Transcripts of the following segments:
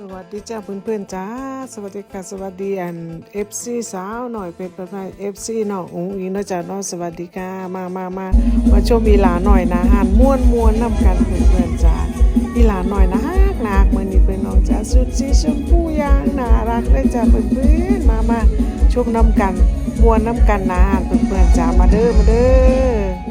สวัสดีจ้าเพื่อนๆจ้าสวัสดีค่ะสวัสดีอันเอฟซีสาวหน่อยเป็นประมาณเอฟซีน้องอุ้งอิงนาะจ้าเนาะสวัสดีค่ะมามามามาชมอีหลาหน่อยนะหันม่วนม่วนน้ำกันเพื่อนๆจ้าอีหลาหน่อยนะฮักนักมือนี้เป็นน้องจ้าสุดสีชมพูยางน่ารักเลยจ้าเพื่อนๆมามาชมน้ำกันม่วนน้ำกันนะหันเพื่อนๆจ้ามาเด้อมาเด้อ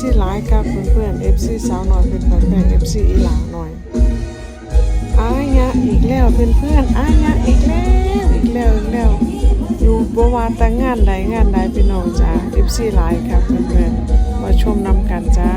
ซีหลายครับเพื่อนๆเอฟซีสาวน้อยเป็นแฟนเอฟซีอีหลาหน่อยอายะอีกแล้วเพื่อนๆอายะอีกแล้วอีกแล้วอีกแล้วอยู่บ่ว่าแต่งานใดงานใดพี่น้องจ้าเอฟซีหลายครับเพื่อนๆมาชมนำกันจ้า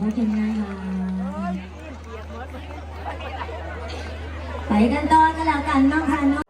พระคุณนะคะไปกันต่อกันแล้วกันน้องค่ะน้อง